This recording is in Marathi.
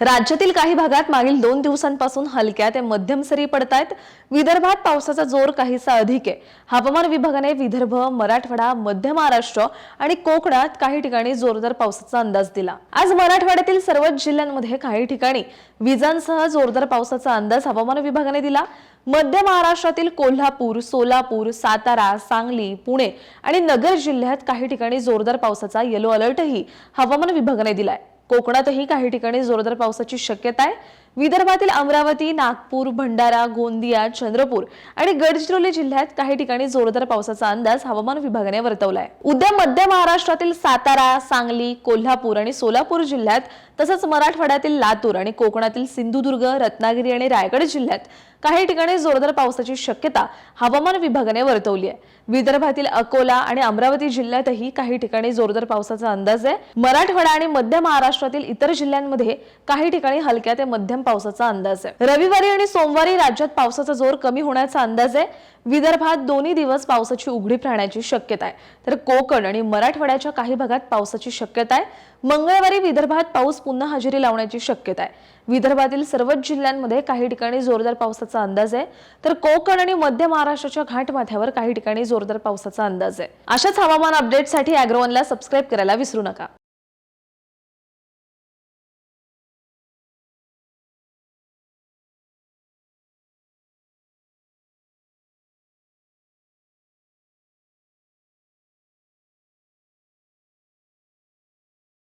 राज्यातील काही भागात मागील दोन दिवसांपासून हलक्या ते मध्यम सरी पडतायत. विदर्भात पावसाचा जोर काहीसा अधिक आहे. हवामान विभागाने विदर्भ मराठवाडा मध्य महाराष्ट्र आणि कोकणात काही ठिकाणी जोरदार पावसाचा अंदाज दिला. आज मराठवाड्यातील सर्वच जिल्ह्यांमध्ये काही ठिकाणी विजांसह जोरदार पावसाचा अंदाज हवामान विभागाने दिला. मध्य महाराष्ट्रातील कोल्हापूर सोलापूर सातारा सांगली पुणे आणि नगर जिल्ह्यात काही ठिकाणी जोरदार पावसाचा येलो अलर्टही हवामान विभागाने दिलाय. कोकणातही काही ठिकाणी जोरदार पावसाची शक्यता आहे. विदर्भातील अमरावती नागपूर भंडारा गोंदिया चंद्रपूर आणि गडचिरोली जिल्ह्यात काही ठिकाणी जोरदार पावसाचा अंदाज हवामान विभागाने वर्तवलाय. उद्या मध्य महाराष्ट्रातील सातारा सांगली कोल्हापूर आणि सोलापूर जिल्ह्यात तसंच मराठवाड्यातील लातूर आणि कोकणातील सिंधुदुर्ग रत्नागिरी आणि रायगड जिल्ह्यात काही ठिकाणी जोरदार पावसाची शक्यता हवामान विभागाने वर्तवली आहे विदर्भातील अकोला आणि अमरावती जिल्ह्यातही काही ठिकाणी जोरदार पावसाचा अंदाज आहे. मराठवाडा आणि मध्य महाराष्ट्रातील इतर जिल्ह्यांमध्ये काही ठिकाणी हलक्या ते मध्यम पावसाचा अंदाज आहे. रविवारी आणि सोमवारी राज्यात पावसाचा जोर कमी होण्याचा अंदाज आहे. विदर्भात दोन्ही दिवस पावसाची उघडीप राहण्याची शक्यता आहे. तर कोकण आणि मराठवाड्याच्या काही भागात पावसाची शक्यता आहे. मंगळवारी विदर्भात पाऊस पुन्हा हजेरी लावण्याची शक्यता आहे. विदर्भातील सर्वच जिल्ह्यांमध्ये काही ठिकाणी जोरदार पावसाचा अंदाज आहे. तर कोकण आणि मध्य महाराष्ट्राच्या घाटमाथ्यावर काही ठिकाणी जोरदार पावसाचा अंदाज आहे. अशाच हवामान अपडेटसाठी अॅग्रोवनला सबस्क्राईब करायला विसरू नका.